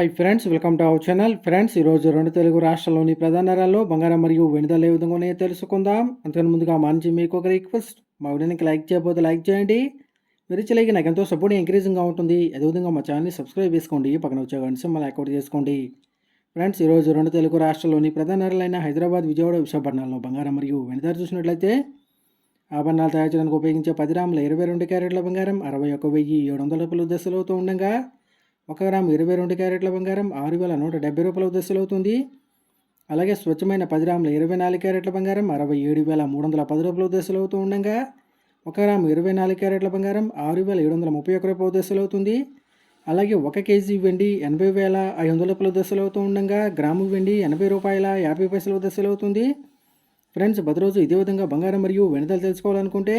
Hi friends welcome to our channel friends ఈరోజు రెండు తెలుగు రాష్ట్రాల్లోని ప్రధాన నగరాల్లో బంగారం మరియు వెనుదల ఏ విధంగా ఉన్నాయో తెలుసుకుందాం. అంతకన్నా ముందుగా మంచి మీకు ఒక రిక్వెస్ట్ మా వీడియోకి లైక్ చేయబోతే లైక్ చేయండి. మీరు ఇచ్చే నాకు ఎంతో సపోర్ట్ ఎంకరేజింగ్గా ఉంటుంది. అదేవిధంగా మా ఛానల్ని సబ్స్క్రైబ్ చేసుకోండి. పక్కన వచ్చే గంట మళ్ళీ అకౌంట్ చేసుకోండి. ఫ్రెండ్స్ ఈరోజు రెండు తెలుగు రాష్ట్రాల్లోని ప్రధాన నగరాలైన హైదరాబాద్ విజయవాడ విశాఖపట్నంలో బంగారం మరియు వెనుదల చూసినట్లయితే ఆభరణాలు తయారు చేయడానికి ఉపయోగించే పది రాముల ఇరవై రెండు క్యారెట్ల బంగారం అరవై ఒక వెయ్యి ఏడు వందల రూపాయలు దశలవుతూ ఉండగా ఒక గ్రాము ఇరవై రెండు క్యారెట్ల బంగారం ఆరు వేల నూట డెబ్బై రూపాయల దశలు అవుతుంది అలాగే స్వచ్ఛమైన పది గ్రాముల ఇరవై నాలుగు క్యారెట్ల బంగారం అరవై ఏడు వేల మూడు వందల పది రూపాయల దశలు అవుతూ ఉండగా ఒక గ్రాము ఇరవై నాలుగు క్యారెట్ల బంగారం ఆరు వేల ఏడు వందల ముప్పై ఒక్క రూపాయల దశలు అవుతుంది అలాగే ఒక కేజీ వెండి ఎనభై వేల ఐదు వందల రూపాయల దశలు అవుతూ ఉండగా గ్రాము వెండి ఎనభై రూపాయల యాభై పైసల దశలు అవుతుంది ఫ్రెండ్స్ ప్రతిరోజు ఇదే విధంగా బంగారం మరియు వెనుదలు తెలుసుకోవాలనుకుంటే